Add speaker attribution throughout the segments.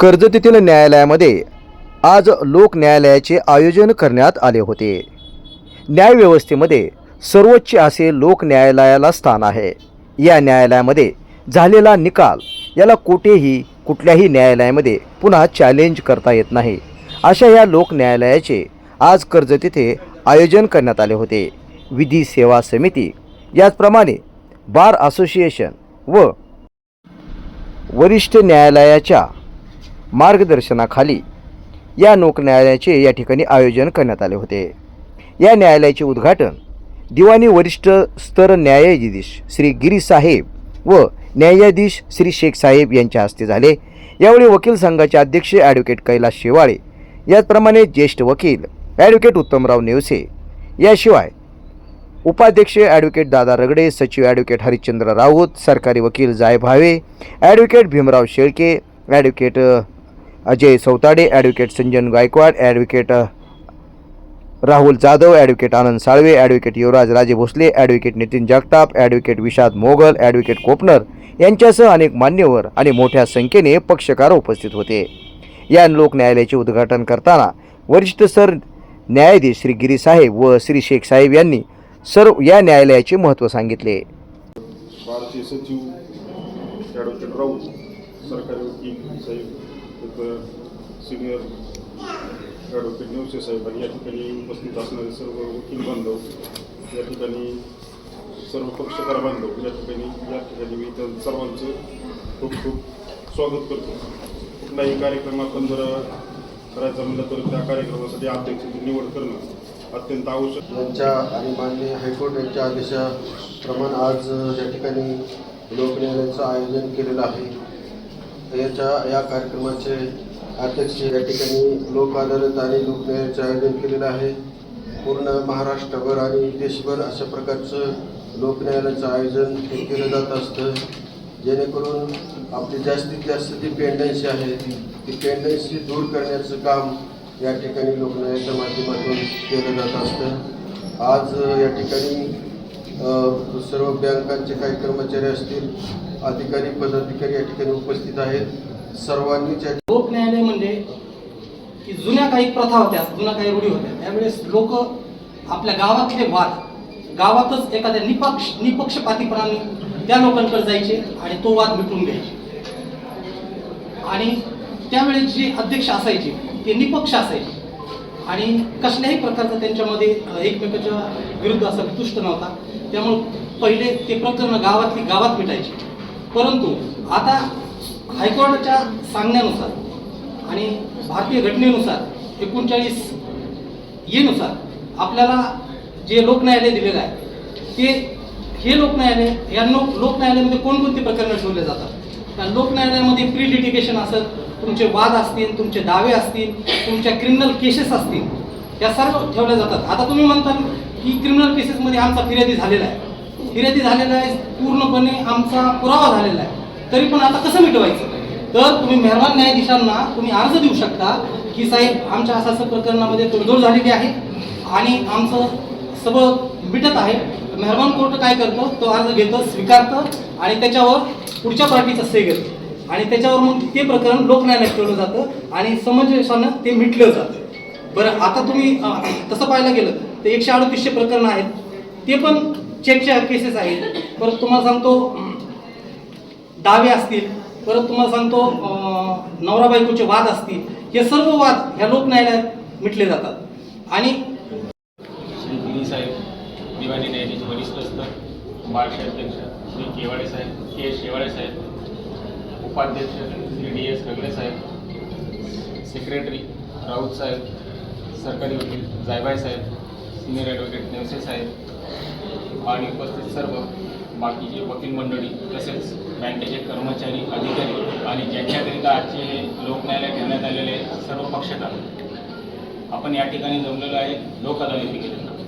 Speaker 1: कर्जतीतील न्यायालयामध्ये आज लोक न्यायालयाचे आयोजन करण्यात आले होते. न्यायव्यवस्थेमध्ये सर्वोच्च असे लोक न्यायालयाला स्थान आहे. या न्यायालयामध्ये झालेला निकाल याला कुठेही कुठल्याही न्यायालयामध्ये पुन्हा चॅलेंज करता येत नाही. अशा या लोक न्यायालयाचे आज कर्ज तिथे आयोजन करण्यात आले होते. विधी सेवा समिती याचप्रमाणे बार असोसिएशन व वरिष्ठ न्यायालयाच्या मार्गदर्शनाखाली या लोक न्यायालयाचे या ठिकाणी आयोजन करण्यात आले होते. या न्यायालयाचे उद्घाटन दिवाणी वरिष्ठ स्तर न्यायाधीश श्री गिरी साहेब व न्यायाधीश श्री शेख साहेब यांच्या हस्ते झाले. यावेळी वकील संघाचे अध्यक्ष ॲडव्होकेट कैलास शेवाळे याचप्रमाणे ज्येष्ठ वकील ॲडव्होकेट उत्तमराव नेवसे याशिवाय उपाध्यक्ष ॲडव्होकेट दादा रगडे सचिव ॲडव्होकेट हरिश्चंद्र राऊत सरकारी वकील Jay Bhave advocate Bhimrao Shelke advocate Ajay Sautade advocate Sanjan Gaikwad advocate Rahul Jadhav advocate Anand Salve advocate Yuvraj Raje Bhosale advocate Nitin Jagtap advocate Vishad Mogal advocate Kopnar यांच्यासह अनेक मान्यवर आणि मोठ्या संख्येने पक्षकार उपस्थित होते. या लोक न्यायालयाचे उद्घाटन करताना वरिष्ठ सर न्यायाधीश श्री गिरीसाहेब व श्री शेख साहेब यांनी सर्व या न्यायालयाचे महत्त्व सांगितले.
Speaker 2: सचिव राऊत सरकारी वकील साहेब सिनियर ॲडव्होकेट नेवसे साहेब आणि या ठिकाणी उपस्थित असणारे सर्व वकील बांधव या ठिकाणी सर्व पक्षकार बांधव या ठिकाणी या ठिकाणी मी त्या सर्वांचं खूप खूप स्वागत करतो. कुठलाही कार्यक्रम आपण जर करायचा म्हणलं तर त्या कार्यक्रमासाठी अध्यक्षाची निवड करणं अत्यंत आवश्यक.
Speaker 3: यांच्या आणि माननीय हायकोर्ट यांच्या आदेशाप्रमाणे आज या ठिकाणी लोकन्यायालयाचं आयोजन केलेलं आहे. याच्या या कार्यक्रमाचे अध्यक्ष या ठिकाणी लोक आधारित आणि लोकन्यायाचं आयोजन केलेलं आहे. पूर्ण महाराष्ट्रभर आणि देशभर अशा प्रकारचं लोकन्यायालयाचं आयोजन हे केलं जात असतं. जेणेकरून आपली जास्तीत जास्त जी पेंडन्सी आहे ती पेंडन्सी दूर करण्याचं काम या ठिकाणी लोकन्यायाच्या माध्यमातून केलं जात असतं. आज या ठिकाणी सर्व बँकांचे काही कर्मचारी असतील अधिकारी पदाधिकारी या ठिकाणी उपस्थित आहेत. सर्वांनीच
Speaker 4: लोक न्यायालय म्हणजे की जुन्या काही प्रथा होत्या जुन्या काही रूढी होत्या त्यावेळेस लोक आपल्या गावातले वाद गावातच एखाद्या निपक्ष निपक्षपातीपणाने त्या लोकांकडे जायचे आणि तो वाद मिटून घ्यायचे. आणि त्यावेळेस जे अध्यक्ष असायचे ते निपक्ष असायचे. आणि कसल्याही प्रकारचा त्यांच्यामध्ये एकमेकाच्या विरुद्ध असा तुष्ट नव्हता. त्यामुळे पहिले ते प्रकरण गावातली गावात मिटायचे. परंतु आता हायकोर्टाच्या सांगण्यानुसार आणि भारतीय घटनेनुसार एकोणचाळीस येनुसार आपल्याला जे लोकन्यायालय दिलेलं आहे ते हे लोकन्यायालय या लोक लोकन्यायालयामध्ये कोणकोणती प्रकरणं ठेवले जातात? लोकन्यायालयामध्ये प्री लिटिगेशन असेल तुमचे वाद असतील तुमचे दावे असतील तुमच्या क्रिमिनल केसेस असतील या सर्व ठेवल्या जातात. आता तुम्ही म्हणता की क्रिमिनल केसेसमध्ये आमचा फिर्यादी झालेला आहे. फिर्यादी झालेला आहे पूर्णपणे आमचा पुरावा झालेला आहे. तरी पण आता कसं मिटवायचं? तर तुम्ही मेहरबान न्यायाधीशांना तुम्ही अर्ज देऊ शकता की साहेब आमच्या असं असं प्रकरणामध्ये तडजोड झालेली आहे आणि आमचं सगळं मिटत आहे. मेहरबान कोर्ट काय करतं? तो अर्ज घेतं स्वीकारतं आणि त्याच्यावर पुढच्या पार्टीचा से घेतं. आणि त्याच्यावर मग ते प्रकरण लोकन्यायालयात ठेवलं जातं आणि समंजसानं ते मिटलं जातं. बरं आता तुम्ही तसं पाहायला गेलं तर एकशे अडतीसशे प्रकरणं आहेत. ते पण चेकच्या केसेस आहेत. परत तुम्हाला सांगतो दावे असतील. परत तुम्हाला सांगतो नवरा बायकोचे वाद असतील. हे सर्व वाद ह्या लोकन्यायालयात मिटले जातात. आणि
Speaker 5: श्री साहेब दिवाणी न्यायाधीश वरिष्ठ असतात बारशे अध्यक्ष श्री केवाडे साहेब के एस शेवाळे साहेब उपाध्यक्ष Shri D S Ragade saheb secretary Raut saheb सरकारी वकील जायबाई साहेब सिनियर ॲडव्होकेट नेवसे साहेब आणि उपस्थित सर्व बाकीचे वकील मंडळी तसेच बँकेचे कर्मचारी अधिकारी आणि ज्यांच्याकरिता आजचे हे लोकन्यायालय ठेवण्यात आलेले सर्व पक्षकार आपण या ठिकाणी जमलेलो आहे लोक अदालतीकरिता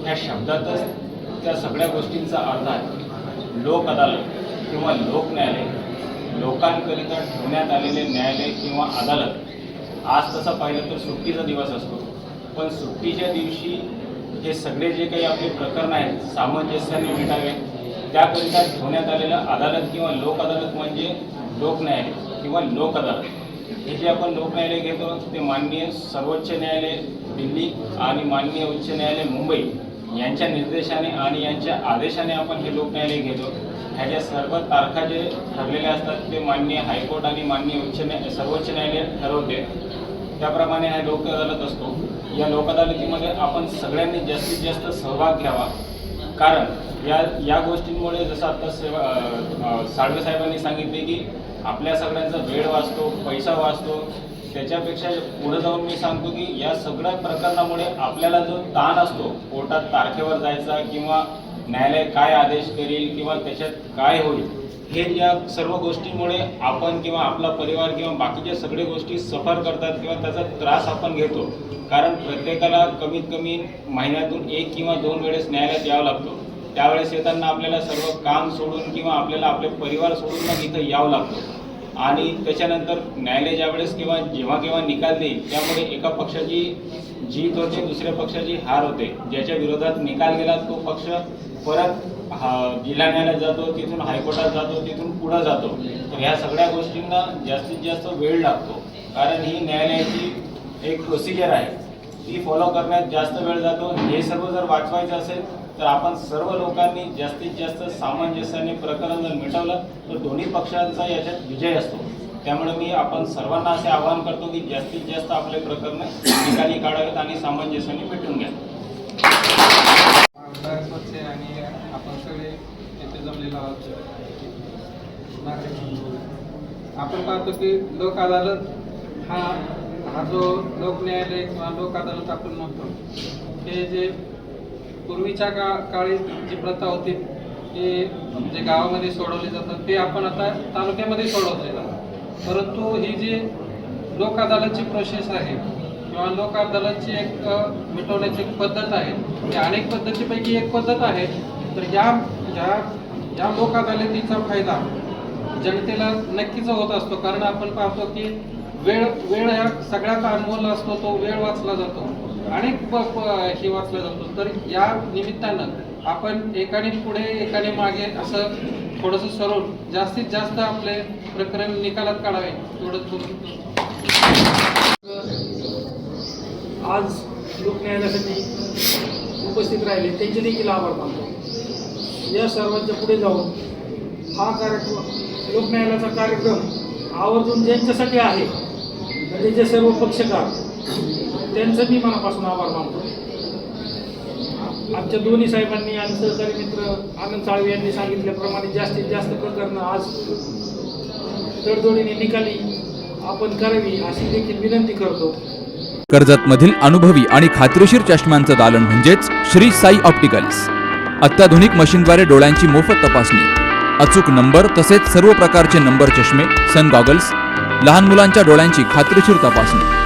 Speaker 5: ह्या शब्दातच त्या सगळ्या गोष्टींचा अर्थ आहे लोक अदालत किंवा लोक न्यायालय लोकांकरिता ठेवण्यात आलेले न्यायालय किंवा अदालत आज तसं पाहिलं तर सुट्टीचा दिवस असतो. पण सुट्टीच्या दिवशी जे सगळे जे काही आपले प्रकरण आहेत सामंजस्याने मिटावे त्याकरिता ठेवण्यात आलेलं अदालत किंवा लोक अदालत म्हणजे लोक न्यायालय किंवा लोक अदालत. हे जे आपण लोक न्यायालय घेतो ते माननीय सर्वोच्च न्यायालय दिल्ली आणि माननीय उच्च न्यायालय मुंबई यांच्या निर्देशाने आणि यांच्या आदेशाने आपण हे लोक न्यायालय घेतो. ह्याच्या सर्व तारखा जे ठरलेल्या असतात ते माननीय हायकोर्ट आणि माननीय उच्च न्याय सर्वोच्च न्यायालय ठरवते. त्याप्रमाणे हा लोक अदालत असतो. या लोक अदालतीमध्ये आपण सगळ्यांनी जास्तीत जास्त सहभाग घ्यावा. कारण या या गोष्टींमुळे जसं आता सेवा साळवे साहेबांनी सांगितले की आपल्या सगळ्यांचा वेळ वाचतो पैसा वाचतो त्याच्यापेक्षा पुढे जाऊन मी सांगतो की या सगळ्या प्रकरणामुळे आपल्याला जो ताण असतो कोर्टात तारखेवर जायचा किंवा न्यायालय काय आदेश करील किंवा त्याच्यात काय होईल हे या सर्व गोष्टींमुळे आपण किंवा आपला परिवार किंवा बाकीच्या सगळ्या गोष्टी सफर करतात किंवा त्याचा त्रास आपण घेतो. कारण प्रत्येकाला कमीत कमी महिन्यातून एक किंवा दोन वेळेस न्यायालयात यावं लागतो. त्यावेळेस येताना आपल्याला सर्व काम सोडून किंवा आपल्याला आपले परिवार सोडून मग इथं यावं लागतं. आणि त्याच्यानंतर न्यायालय ज्यावेळेस किंवा जेव्हा केव्हा निकाल देईल त्यामुळे एका पक्षाची जीत होते दुसऱ्या पक्षाची हार होते. ज्याच्या विरोधात निकाल गेला तो पक्ष परत हा जिल्हा न्यायालयात जातो तिथून हायकोर्टात जातो तिथून पुढं जातो. तर ह्या सगळ्या गोष्टींना जास्तीत जास्त वेळ लागतो. कारण ही न्यायालयाची एक प्रोसिजर आहे. ती फॉलो करण्यात जास्त वेळ जातो. हे सर्व जर वाचवायचं असेल तर आपण सर्व लोकांनी जास्तीत जास्त सामंजस्याने प्रकरण जर मिटवलं तर दोन्ही पक्षांचा याच्यात विजय असतो. त्यामुळे मी आपण सर्वांना असे आवाहन करतो की जास्तीत जास्त आपले प्रकरण निकाली काढावेत आणि सामंजस्याने मिटून घ्या
Speaker 6: आणि आपण सगळे येथे जमलेलो आहोत. आपण पाहतो की लोक अदालत हा हा जो लोक न्यायालय किंवा लोक अदालत आपण म्हणतो हे जे पूर्वीच्या का काळी जी प्रथा होती ती जे गावामध्ये सोडवले जातात ते आपण आता तालुक्यामध्ये सोडवले जातात. परंतु ही जी लोक अदालतची प्रोसेस आहे किंवा लोक अदालतची एक मिटवण्याची एक पद्धत आहे ही अनेक पद्धतीपैकी एक पद्धत आहे तर या या या लोक अदालतीचा फायदा जनतेला नक्कीच होत असतो. कारण आपण पाहतो की वेळ वेळ ह्या सगळ्यात अनमोल असतो तो वेळ वाचला जातो. अनेक प- हे वाचला जातो. तर या निमित्तानं आपण एकाने पुढे एकाने मागे असं थोडंसं सरून जास्तीत जास्त आपले प्रकरण निकालात काढावे. थोडं
Speaker 7: आज लोक न्यायालयासाठी उपस्थित राहिले त्यांचे देखील आभार मानतो. या सर्वांच्या पुढे जाऊन हा कार्यक्रम लोकन्यायालयाचा कार्यक्रम आवर्जून ज्यांच्यासाठी आहे म्हणजे जे सर्व पक्षकार त्यांचं मी मनापासून आभार मानतो. आमच्या दोन्ही साहेबांनी आणि सहकारी मित्र आनंद साळवे यांनी सांगितल्याप्रमाणे जास्तीत जास्त प्रकरणं आज तडजोडीने निकाली. आपण करावी अशी देखील विनंती करतो.
Speaker 8: कर्जतमधील अनुभवी आणि खात्रीशीर चष्म्यांचं दालन म्हणजेच श्री साई ऑप्टिकल्स. अत्याधुनिक मशीनद्वारे डोळ्यांची मोफत तपासणी. अचूक नंबर तसेच सर्व प्रकारचे नंबर चष्मे सन गॉगल्स लहान मुलांच्या डोळ्यांची खात्रीशीर तपासणी.